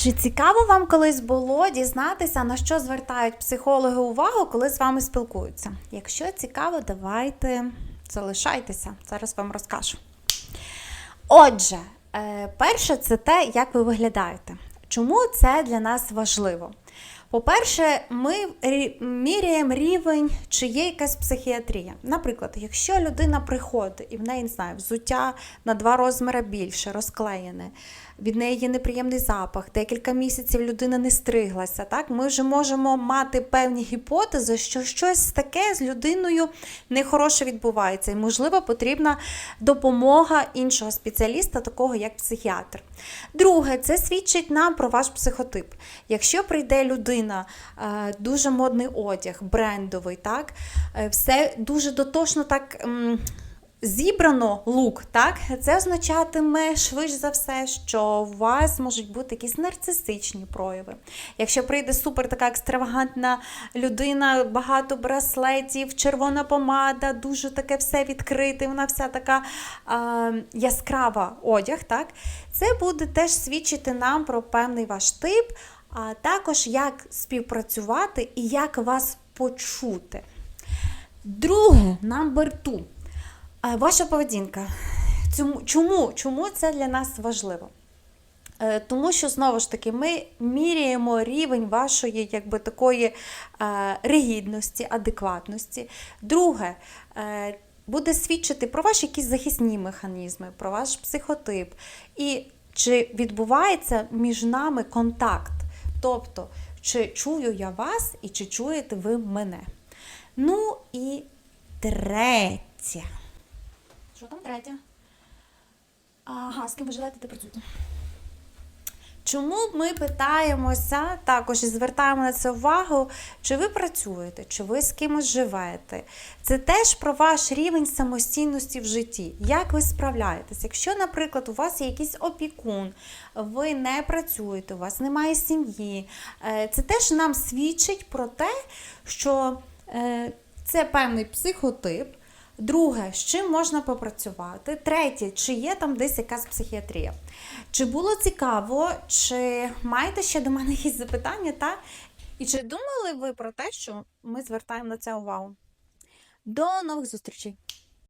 Чи цікаво вам колись було дізнатися, на що звертають психологи увагу, коли з вами спілкуються? Якщо цікаво, давайте залишайтеся. Зараз вам розкажу. Отже, е, перше, це те, як ви виглядаєте. Чому це для нас важливо? По-перше, ми міряємо рівень, чи є якась психіатрія. Наприклад, якщо людина приходить і в неї не знаю, взуття на два розміри більше, розклеєне, від неї є неприємний запах, декілька місяців людина не стриглася. Так, ми вже можемо мати певні гіпотези, що щось таке з людиною нехороше відбувається, і можливо потрібна допомога іншого спеціаліста, такого як психіатр. Друге, це свідчить нам про ваш психотип. Якщо прийде людина, е, дуже модний одяг, брендовий, так, е, все дуже дотошно так. Зібрано лук, так, це означатиме швидше за все, що у вас можуть бути якісь нарцисичні прояви. Якщо прийде супер така екстравагантна людина, багато браслетів, червона помада, дуже таке все відкрите, вона вся така а, яскрава одяг, так, це буде теж свідчити нам про певний ваш тип, а також як співпрацювати і як вас почути. Друге, number two. Е, Ваша поведінка. Чому? Чому це для нас важливо? Е, Тому що знову ж таки ми міряємо рівень вашої якби такої е, ригідності, адекватності. Друге, буде свідчити про ваші якісь захисні механізми, про ваш психотип. І чи відбувається між нами контакт? Тобто, чи чую я вас і чи чуєте ви мене? Ну і третє. Що там третє? Ага, з ким ви живете, де працюєте? Чому ми питаємося також і звертаємо на це увагу, чи ви працюєте, чи ви з кимось живете? Це теж про ваш рівень самостійності в житті. Як ви справляєтесь? Якщо, наприклад, у вас є якийсь опікун, ви не працюєте, у вас немає сім'ї, е, це теж нам свідчить про те, що е, це певний психотип. Друге, з чим можна попрацювати. Третє, чи є там десь якась психіатрія. Чи було цікаво, чи маєте ще до мене якісь запитання? Та? І чи думали ви про те, що ми звертаємо на це увагу? До нових зустрічей!